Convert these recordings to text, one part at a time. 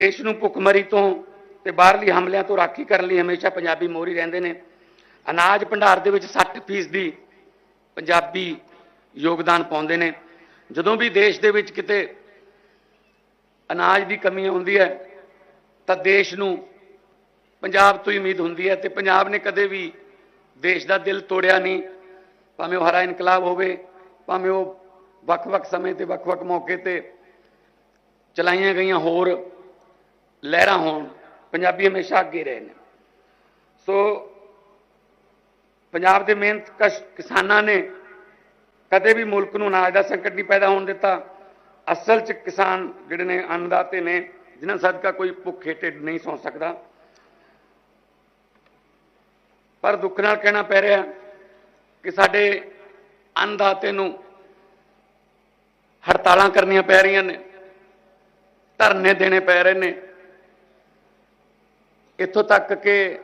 ਇਸ ਨੂੰ ਭੁੱਖਮਰੀ ਤੋਂ ਤੇ ਬਾਹਰਲੀ ਹਮਲਿਆਂ ਤੋਂ ਰਾਖੀ ਕਰਨ ਲਈ ਹਮੇਸ਼ਾ ਪੰਜਾਬੀ ਮੋਹਰੀ ਰਹਿੰਦੇ ਨੇ। ਅਨਾਜ ਭੰਡਾਰ ਦੇ ਵਿੱਚ 60% ਦੀ ਪੰਜਾਬੀ ਯੋਗਦਾਨ ਪਾਉਂਦੇ ਨੇ। ਜਦੋਂ ਵੀ ਦੇਸ਼ ਦੇ ਵਿੱਚ ਕਿਤੇ ਅਨਾਜ ਦੀ ਕਮੀ ਆਉਂਦੀ ਹੈ, ਤਾਂ ਦੇਸ਼ ਨੂੰ ਪੰਜਾਬ ਤੋਂ ਹੀ ਉਮੀਦ ਹੁੰਦੀ ਹੈ ਤੇ ਪੰਜਾਬ ਨੇ ਕਦੇ ਵੀ ਦੇਸ਼ ਦਾ ਦਿਲ ਤੋੜਿਆ ਨਹੀਂ। ਭਾਵੇਂ ਉਹ ਹਰਾ ਇਨਕਲਾਬ ਹੋਵੇ, ਭਾਵੇਂ ਉਹ ਵੱਖ-ਵੱਖ ਸਮੇਂ ਤੇ ਵੱਖ-ਵੱਖ ਮੌਕੇ ਤੇ ਚਲਾਈਆਂ ਗਈਆਂ ਹੋਰ ਲਹਿਰਾਂ ਹੋਣ, ਪੰਜਾਬੀ ਹਮੇਸ਼ਾ ਅੱਗੇ ਰਹੇ ਨੇ। ਸੋ ਪੰਜਾਬ ਦੇ ਮਿਹਨਤ ਕਸ਼ ਕਿਸਾਨਾਂ ਨੇ ਕਦੇ ਵੀ ਮੁਲਕ ਨੂੰ ਅਨਾਜ ਦਾ ਸੰਕਟ ਨਹੀਂ ਪੈਦਾ ਹੋਣ ਦਿੱਤਾ। ਅਸਲ 'ਚ ਕਿਸਾਨ ਜਿਹੜੇ ਨੇ ਅੰਨਦਾਤੇ ਨੇ, ਜਿਨ੍ਹਾਂ ਸਦਕਾ ਕੋਈ ਭੁੱਖੇ ਢਿੱਡ ਨਹੀਂ ਸੌ ਸਕਦਾ। ਪਰ ਦੁੱਖ ਨਾਲ ਕਹਿਣਾ ਪੈ ਰਿਹਾ ਕਿ ਸਾਡੇ ਅੰਨਦਾਤੇ ਨੂੰ ਹੜਤਾਲਾਂ ਕਰਨੀਆਂ ਪੈ ਰਹੀਆਂ ਨੇ, ਧਰਨੇ ਦੇਣੇ ਪੈ ਰਹੇ ਨੇ। ਇੱਥੋਂ ਤੱਕ ਕਿ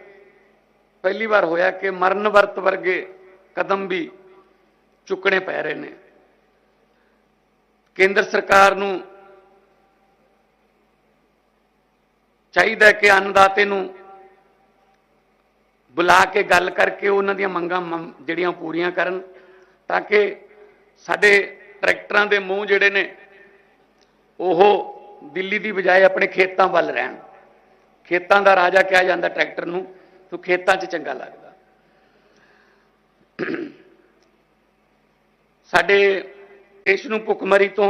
ਪਹਿਲੀ ਵਾਰ ਹੋਇਆ ਕਿ ਮਰਨ ਵਰਤ ਵਰਗੇ ਕਦਮ ਵੀ ਚੁੱਕਣੇ ਪੈ ਰਹੇ ਨੇ। ਕੇਂਦਰ ਸਰਕਾਰ ਨੂੰ ਚਾਹੀਦਾ ਕਿ ਅੰਨਦਾਤੇ ਨੂੰ ਬੁਲਾ ਕੇ ਗੱਲ ਕਰਕੇ ਉਹਨਾਂ ਦੀਆਂ ਮੰਗਾਂ ਮੰਮ- ਜਿਹੜੀਆਂ ਪੂਰੀਆਂ ਕਰਨ ਤਾਂ ਕਿ ਸਾਡੇ ਟਰੈਕਟਰਾਂ ਦੇ ਮੂੰਹ ਜਿਹੜੇ ਨੇ ਉਹ ਦਿੱਲੀ ਦੀ ਬਜਾਏ ਆਪਣੇ ਖੇਤਾਂ ਵੱਲ ਰਹਿਣ। ਖੇਤਾਂ ਦਾ ਰਾਜਾ ਕਿਹਾ ਜਾਂਦਾ ਟਰੈਕਟਰ ਨੂੰ, ਤੂੰ ਖੇਤਾਂ 'ਚ ਚੰਗਾ ਲੱਗਦਾ। ਸਾਡੇ ਇਸ ਨੂੰ ਭੁੱਖਮਰੀ ਤੋਂ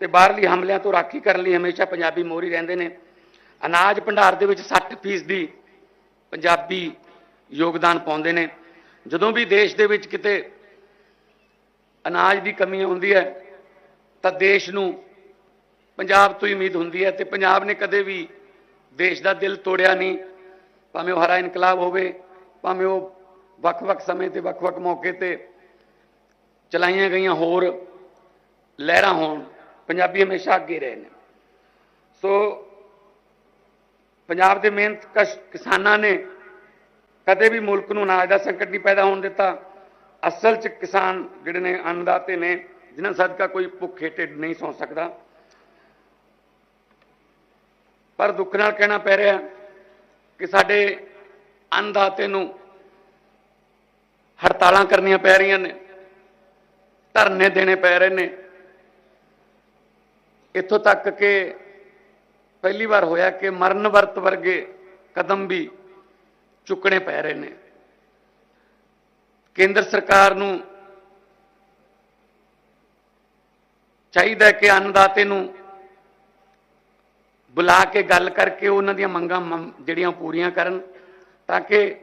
ਤੇ ਬਾਹਰਲੀ ਹਮਲਿਆਂ ਤੋਂ ਰਾਖੀ ਕਰਨ ਲਈ ਹਮੇਸ਼ਾ ਪੰਜਾਬੀ ਮੋਹਰੀ ਰਹਿੰਦੇ ਨੇ। ਅਨਾਜ ਭੰਡਾਰ ਦੇ ਵਿੱਚ 60% ਦੀ ਪੰਜਾਬੀ ਯੋਗਦਾਨ ਪਾਉਂਦੇ ਨੇ। ਜਦੋਂ ਵੀ ਦੇਸ਼ ਦੇ ਵਿੱਚ ਕਿਤੇ ਅਨਾਜ ਦੀ ਕਮੀ ਆਉਂਦੀ ਹੈ, ਤਾਂ ਦੇਸ਼ ਨੂੰ ਪੰਜਾਬ ਤੋਂ ਹੀ ਉਮੀਦ ਹੁੰਦੀ ਹੈ ਤੇ ਪੰਜਾਬ ਨੇ ਕਦੇ ਵੀ ਦੇਸ਼ ਦਾ ਦਿਲ ਤੋੜਿਆ ਨਹੀਂ। ਭਾਵੇਂ ਉਹ ਹਰਾ ਇਨਕਲਾਬ ਹੋਵੇ, ਭਾਵੇਂ ਉਹ ਵੱਖ-ਵੱਖ ਸਮੇਂ ਤੇ, ਵੱਖ-ਵੱਖ ਮੌਕੇ ਤੇ ਚਲਾਈਆਂ ਗਈਆਂ ਹੋਰ ਲਹਿਰਾਂ ਹੋਣ, ਪੰਜਾਬੀ ਹਮੇਸ਼ਾ ਅੱਗੇ ਰਹੇ ਨੇ। ਸੋ ਪੰਜਾਬ ਦੇ ਮਿਹਨਤ ਕਸ਼ ਕਿਸਾਨਾਂ ਨੇ ਕਦੇ ਵੀ ਮੁਲਕ ਨੂੰ ਅਨਾਜ ਦਾ ਸੰਕਟ ਨਹੀਂ ਪੈਦਾ ਹੋਣ ਦਿੱਤਾ। ਅਸਲ 'ਚ ਕਿਸਾਨ ਜਿਹੜੇ ਨੇ, ਅੰਨਦਾਤੇ ਨੇ, ਜਿਨ੍ਹਾਂ ਸਦਕਾ ਕੋਈ ਭੁੱਖੇ ਢਿੱਡ ਨਹੀਂ ਸੌ ਸਕਦਾ। ਪਰ ਦੁੱਖ ਨਾਲ ਕਹਿਣਾ ਪੈ ਰਿਹਾ ਕਿ ਸਾਡੇ ਅੰਨਦਾਤੇ ਨੂੰ ਹੜਤਾਲਾਂ ਕਰਨੀਆਂ ਪੈ ਰਹੀਆਂ ਨੇ, ਧਰਨੇ ਦੇਣੇ ਪੈ ਰਹੇ ਨੇ। ਇੱਥੋਂ ਤੱਕ ਕਿ ਪਹਿਲੀ ਵਾਰ ਹੋਇਆ ਕਿ ਮਰਨ ਵਰਤ ਵਰਗੇ ਕਦਮ ਵੀ ਚੁੱਕਣੇ ਪੈ ਰਹੇ ਨੇ। ਕੇਂਦਰ ਸਰਕਾਰ ਨੂੰ ਚਾਹੀਦਾ ਕਿ ਅੰਨਦਾਤੇ ਨੂੰ ਬੁਲਾ ਕੇ ਗੱਲ ਕਰਕੇ ਉਹਨਾਂ ਦੀਆਂ ਮੰਗਾਂ ਮੰਮ- ਜਿਹੜੀਆਂ ਪੂਰੀਆਂ ਕਰਨ ਤਾਂ ਕਿ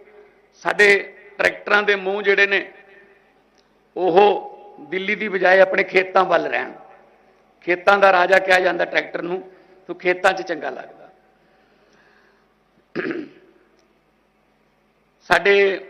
ਸਾਡੇ ਟਰੈਕਟਰਾਂ ਦੇ ਮੂੰਹ ਜਿਹੜੇ ਨੇ, ਉਹ ਦਿੱਲੀ ਦੀ ਬਜਾਏ ਆਪਣੇ ਖੇਤਾਂ ਵੱਲ ਰਹਿਣ। ਖੇਤਾਂ ਦਾ ਰਾਜਾ ਕਿਹਾ ਜਾਂਦਾ ਟਰੈਕਟਰ ਨੂੰ, ਤੋ ਖੇਤਾਂ 'ਚ ਚੰਗਾ ਲੱਗਦਾ। ਸਾਡੇ